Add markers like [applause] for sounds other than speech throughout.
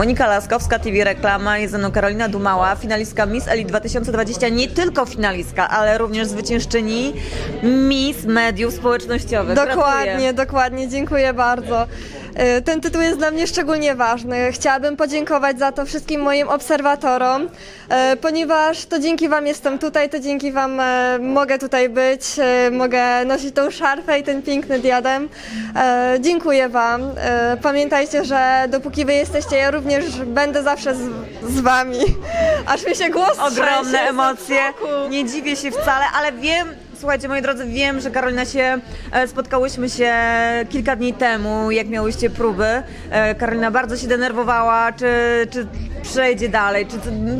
Monika Laskowska, TV Reklama, jest ze mną Karolina Dumała, finalistka Miss Elite 2020, nie tylko finalistka, ale również zwyciężczyni Miss Mediów Społecznościowych. Dokładnie, Gratuluję. dokładnie, dziękuję bardzo. Y, Ten tytuł jest dla mnie szczególnie ważny. Chciałabym podziękować za to wszystkim moim obserwatorom, y, ponieważ to dzięki Wam jestem tutaj, to dzięki Wam e, mogę tutaj być, e, mogę nosić tą szarfę i ten piękny diadem. E, Dziękuję Wam. E, Pamiętajcie, że dopóki Wy jesteście, ja również będę zawsze z, z Wami. Aż mi się głos Ogromne emocje, nie dziwię się wcale, ale wiem, słuchajcie moi drodzy, wiem, że Karolina się, e, spotkałyśmy się kilka dni temu, jak miałyście próby. E, Karolina bardzo się denerwowała, czy, czy przejdzie dalej, czy,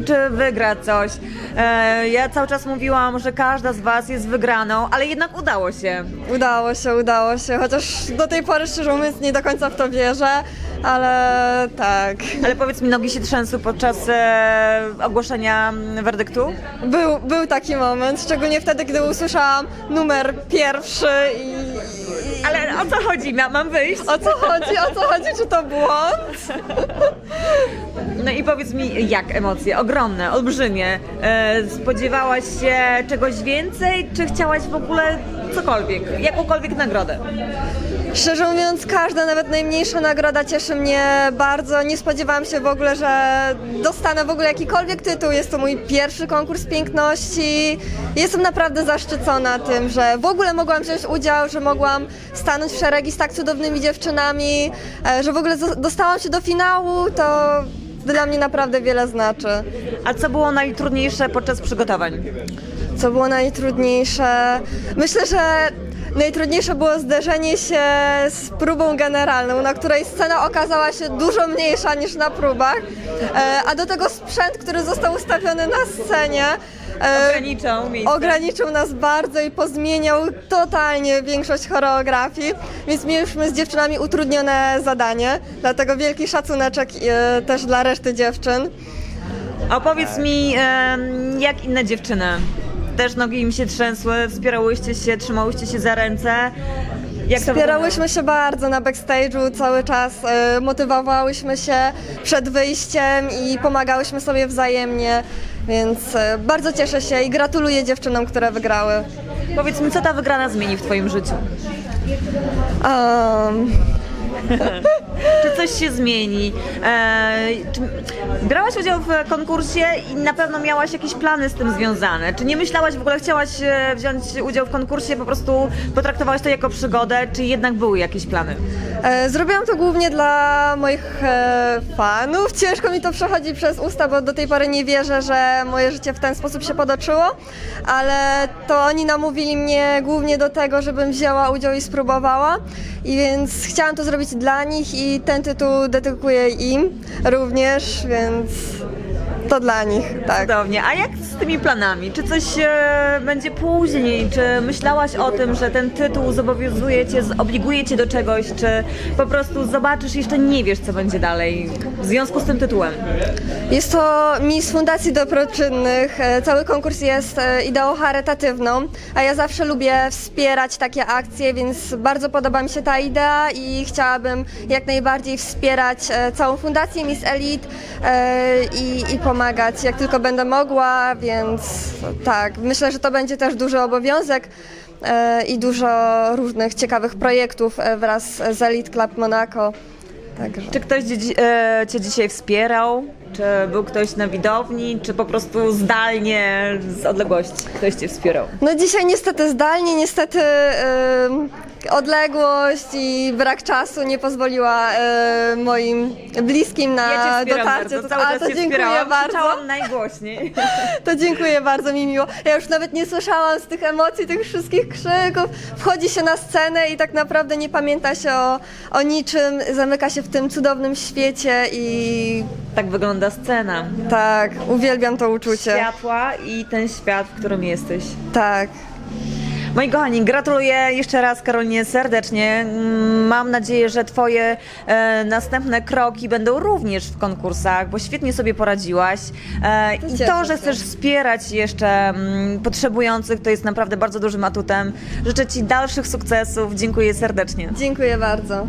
czy wygra coś. E, Ja cały czas mówiłam, że każda z was jest wygraną, ale jednak udało się. Udało się, udało się, chociaż do tej pory szczerze mówiąc nie do końca w to wierzę, ale tak. Ale powiedz mi, nogi się trzęsły podczas e, ogłoszenia mm, werdyktu? Był, był taki moment, szczególnie wtedy, gdy usłyszałam numer pierwszy i... Ale o co chodzi? Ma, mam wyjść? O co chodzi? O co chodzi? Czy to błąd? No i powiedz mi, jak emocje? Ogromne, olbrzymie. E, spodziewałaś się czegoś więcej, czy chciałaś w ogóle cokolwiek, jakąkolwiek nagrodę? Szczerze mówiąc, każda, nawet najmniejsza nagroda cieszy mnie bardzo. Nie spodziewałam się w ogóle, że dostanę w ogóle jakikolwiek tytuł. Jest to mój pierwszy konkurs piękności. Jestem naprawdę zaszczycona tym, że w ogóle mogłam wziąć udział, że mogłam stanąć w szeregi z tak cudownymi dziewczynami, e, że w ogóle dostałam się do finału, to dla mnie naprawdę wiele znaczy. A co było najtrudniejsze podczas przygotowań? Co było najtrudniejsze? Myślę, że najtrudniejsze było zderzenie się z próbą generalną, na której scena okazała się dużo mniejsza niż na próbach, e, a do tego sprzęt, który został ustawiony na scenie. e, Ograniczą miejsce. Ograniczył nas bardzo i pozmieniał totalnie większość choreografii, więc mieliśmy z dziewczynami utrudnione zadanie, dlatego wielki szacuneczek e, też dla reszty dziewczyn. Opowiedz mi, jak inne dziewczyny? Też nogi im się trzęsły, wspierałyście się, trzymałyście się za ręce. Jak to Wspierałyśmy się bardzo na backstage'u cały czas, e, motywowałyśmy się przed wyjściem i pomagałyśmy sobie wzajemnie, więc e, bardzo cieszę się i gratuluję dziewczynom, które wygrały. wyglądało? Powiedz mi, co ta wygrana zmieni w twoim życiu? Um, [laughs] Czy coś się zmieni? E, czy brałaś udział w konkursie i na pewno miałaś jakieś plany z tym związane? Czy nie myślałaś w ogóle, chciałaś e, wziąć udział w konkursie, po prostu potraktowałaś to jako przygodę, czy jednak były jakieś plany? e, zrobiłam to głównie dla moich e, fanów. Ciężko mi to przechodzi przez usta, bo do tej pory nie wierzę, że moje życie w ten sposób się potoczyło, ale to oni namówili mnie głównie do tego, żebym wzięła udział i spróbowała. I więc chciałam to zrobić dla nich i ten tytuł dedykuję im również, więc to dla nich, tak. Cudownie. A jak z tymi planami? Czy coś e, będzie później? Czy myślałaś o tym, że ten tytuł zobowiązuje cię, zobliguje cię do czegoś? Czy po prostu zobaczysz i jeszcze nie wiesz, co będzie dalej w związku z tym tytułem? Jest to Miss Fundacji Dobroczynnych. E, Cały konkurs jest e, ideą charytatywną, a ja zawsze lubię wspierać takie akcje, więc bardzo podoba mi się ta idea i chciałabym jak najbardziej wspierać e, całą Fundację Miss Elite i, i pomagać jak tylko będę mogła, więc tak, myślę, że to będzie też duży obowiązek i dużo różnych ciekawych projektów wraz z Elite Club Monaco. Także. Czy ktoś dzi- e, cię dzisiaj wspierał? Czy był ktoś na widowni? Czy po prostu zdalnie, z odległości ktoś cię wspierał? No dzisiaj niestety zdalnie, niestety odległość i brak czasu nie pozwoliła y, moim bliskim na Ja cię wspieram dotarcie. bardzo, do- cały A, czas to cię dziękuję wspierałam, bardzo. krzyczałam najgłośniej. [laughs] To dziękuję bardzo, mi miło. Ja już nawet nie słyszałam z tych emocji, tych wszystkich krzyków. Wchodzi się na scenę i tak naprawdę nie pamięta się o, o niczym, zamyka się w tym cudownym świecie i Tak wygląda scena. tak, uwielbiam to uczucie. Światła i ten świat, w którym jesteś. Tak. Moi kochani, gratuluję jeszcze raz Karolinie serdecznie. Mm, Mam nadzieję, że Twoje e, następne kroki będą również w konkursach, bo świetnie sobie poradziłaś. E, I cieszę to, że się. chcesz wspierać jeszcze mm, potrzebujących, to jest naprawdę bardzo dużym atutem. Życzę Ci dalszych sukcesów. Dziękuję serdecznie. Dziękuję bardzo.